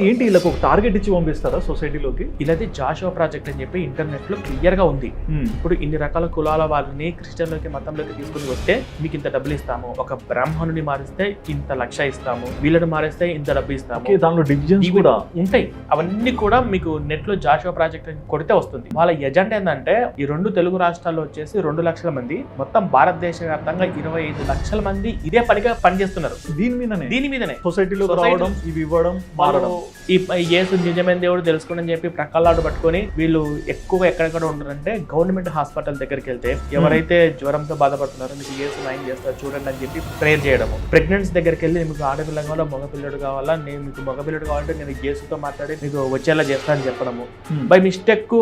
ఏంటి వీళ్ళకి ఒక టార్గెట్ ఇచ్చి పంపిస్తారా సొసైటీలోకి ఇలాది జాషువా ప్రాజెక్ట్ అని చెప్పి ఇంటర్నెట్లో క్లియర్గా ఉంది. ఇప్పుడు ఇన్ని రకాల కులాల వాళ్ళని క్రిస్టియన్లోకి మతంలోకి తీసుకుని వస్తే మీకు ఇంత డబ్బులు ఇస్తాము. ఒక బ్రాహ్మణుని మారిస్తే ఇంత లక్ష ఇస్తాము. వీళ్ళని మారిస్తే ఇంత డబ్బు ఇస్తాము. దానిలో డివిజన్స్ ఇవి కూడా. ఉంటాయి. అవన్నీ కూడా మీకు నెట్లో జాషువా ప్రాజెక్ట్ అని కొడితే వస్తుంది. వాళ్ళ ఎజెండా ఏంటంటే ఈ రెండు తెలుగు రాష్ట్రాల్లో వచ్చేసి రెండు లక్షల మంది మొత్తం భారతదేశ వ్యాప్తంగా ఇరవై ఐదు లక్షల మంది ఇదే పనిగా పనిచేస్తున్నారు. దీని మీదనే? దీని మీదనే. Society- రావడం ఇవి ఇవ్వడం మారడం. Bulls. ఈ యేసు నిజమైన దేవుడు తెలుసుకోండి అని చెప్పి ప్రక్కలాడు పట్టుకొని వీళ్ళు ఎక్కువ ఎక్కడెక్కడ ఉంటారంటే గవర్నమెంట్ హాస్పిటల్ దగ్గరికి వెళ్తే ఎవరైతే జ్వరంతో బాధపడుతున్నారో మీకు యేసు నయం చేస్తారు చూడండి అని చెప్పి ప్రేయర్ చేయడము. ప్రెగ్నెన్సీ దగ్గరికి వెళ్ళి మీకు ఆడపిల్ల కావాలా మగపిల్లడు కావాలా? నేను మీకు మగపిల్లడు కావాలంటే నేను యేసుతో మాట్లాడి మీకు వచ్చేలా చేస్తానని చెప్పడము. బై మిస్టేక్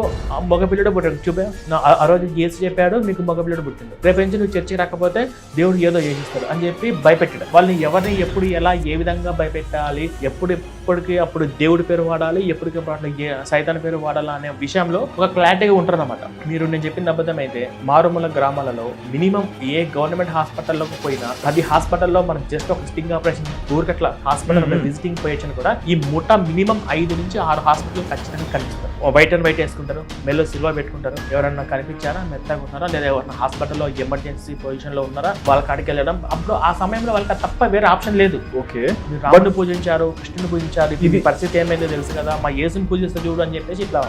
మగపిల్లడు పుట్టాడు. చూపే ఆ- రోజు యేసు చెప్పాడు మీకు మగపిల్లడు పుట్టిండు. రేపు నుంచి నువ్వు చర్చికి రాకపోతే దేవుడు ఏదో చేసిస్తాడు అని చెప్పి భయపెట్టాడు. వాళ్ళని ఎవరిని ఎప్పుడు ఎలా ఏ విధంగా భయపెట్టాలి ఎప్పుడు ఎప్పటికి అప్పుడు దేవుడి పేరు వాడాలి ఎప్పటికప్పుడు అట్లా సైతాన్ పేరు వాడాలా అనే విషయంలో ఒక క్లారిటీగా ఉంటారు అనమాట మీరు నేను చెప్పిన అబద్ధం అయితే మారుమూల గ్రామాలలో మినిమం ఏ గవర్నమెంట్ హాస్పిటల్లోకి పోయినా అది హాస్పిటల్లో మనం జస్ట్ ఒక స్టింగ్ ఆపరేషన్ ఊరికట్లా హాస్పిటల్. విజిటింగ్ పోయొచ్చిన కూడా ఈ ముఠా మినిమం ఐదు నుంచి ఆరు హాస్పిటల్ ఖచ్చితంగా కనిపిస్తారు వైట్ అండ్ వైట్ వేసుకుంటారు మెల్లో సిల్వర్ పెట్టుకుంటారు. ఎవరన్నా కనిపించారా మెత్తగా ఉన్నారా లేదా ఎవరన్నా హాస్పిటల్లో ఎమర్జెన్సీ పొజిషన్లో ఉన్నారా వాళ్ళ కాడికి వెళ్ళడం? అప్పుడు ఆ సమయంలో వాళ్ళకి తప్ప వేరే ఆప్షన్ లేదు. ఓకే. రాముడిని పూజించారు కృష్ణుని పూజించారు ఇది- పరిస్థితి ఏమైందో తెలుసు కదా మా యేసుని పూజిస్తే చూడు అని చెప్పేసి ఇట్లా